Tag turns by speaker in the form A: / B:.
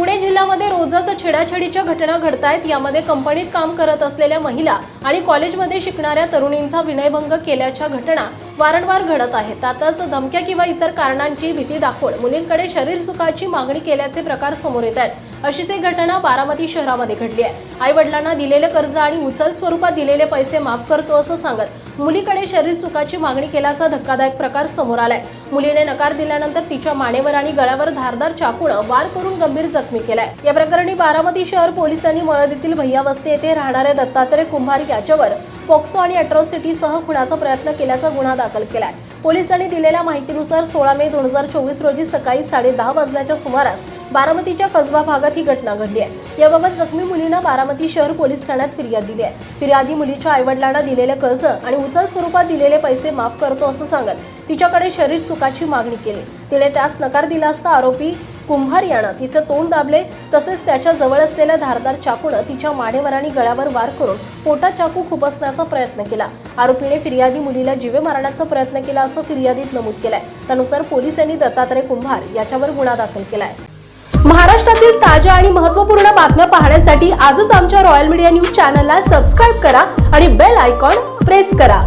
A: पुणे जिल्ह्यामध्ये रोजच छेडाछेडीच्या घटना घडत आहेत यामध्ये कंपनीत काम करत असलेल्या महिला आणि कॉलेजमध्ये शिकणाऱ्या तरुणींचा विनयभंग केल्याच्या घटना वारंवार घडत आहेत. त्यातच धमक्या किंवा इतर कारणांची भीती दाखवून मुलींकडे शरीर सुखाची मागणी केल्याचे प्रकार समोर येत आहेत. अशीच एक घटना बारामती शहरामध्ये घडली आहे. आई वडिलांना दिलेले कर्ज आणि उचल स्वरूपात दिलेले पैसे माफ करतो असं सांगत मुलीकडे शरीर सुखाची मागणी केल्याचा धक्कादायक प्रकार समोर आलाय. मुलीने नकार दिल्यानंतर तिच्या मानेवर आणि गळ्यावर धारदार चाकूनं वार करून गंभीर जखमी केलाय. या प्रकरणी बारामती शहर पोलिसांनी मळदीतील भैया वस्ती येथे राहणाऱ्या दत्तात्रय कुंभार याच्यावर पोक्सो आणि अट्रॉसिटीसह खुणाचा प्रयत्न केल्याचा गुन्हा दाखल केलाय. पोलिसांनी दिलेल्या माहितीनुसार सोळा मे दोन हजार चोवीस रोजी सकाळी साडे दहा वाजण्याच्या सुमारास बारामतीच्या कसबा भागात ही घटना घडली आहे. याबाबत जखमी मुलीनं बारामती शहर पोलीस ठाण्यात फिर्याद दिली आहे. फिर्यादी मुलीच्या आईवडिलांना दिलेले कर्ज आणि उचल स्वरूपात दिलेले पैसे माफ करतो असं सांगत तिच्याकडे शरीर सुखाची मागणी केली. तिने त्यास नकार दिला असता आरोपी कुंभार यानं तिचं तोंड दाबले तसेच त्याच्याजवळ असलेल्या धारदार चाकूनं तिच्या मानेवर आणि गळ्यावर वार करून पोटात चाकू खुपसण्याचा प्रयत्न केला. आरोपीने फिर्यादी मुलीला जीवे मारण्याचा प्रयत्न केला असं फिर्यादीत नमूद केलंय. त्यानुसार पोलिसांनी दत्तात्रय कुंभार याच्यावर गुन्हा दाखल केलाय. महाराष्ट्रातील ताज्या आणि महत्त्वपूर्ण बातम्या पाहण्यासाठी आजच आमच्या रॉयल मीडिया न्यूज चॅनलला सबस्क्राईब करा आणि बेल आयकॉन प्रेस करा.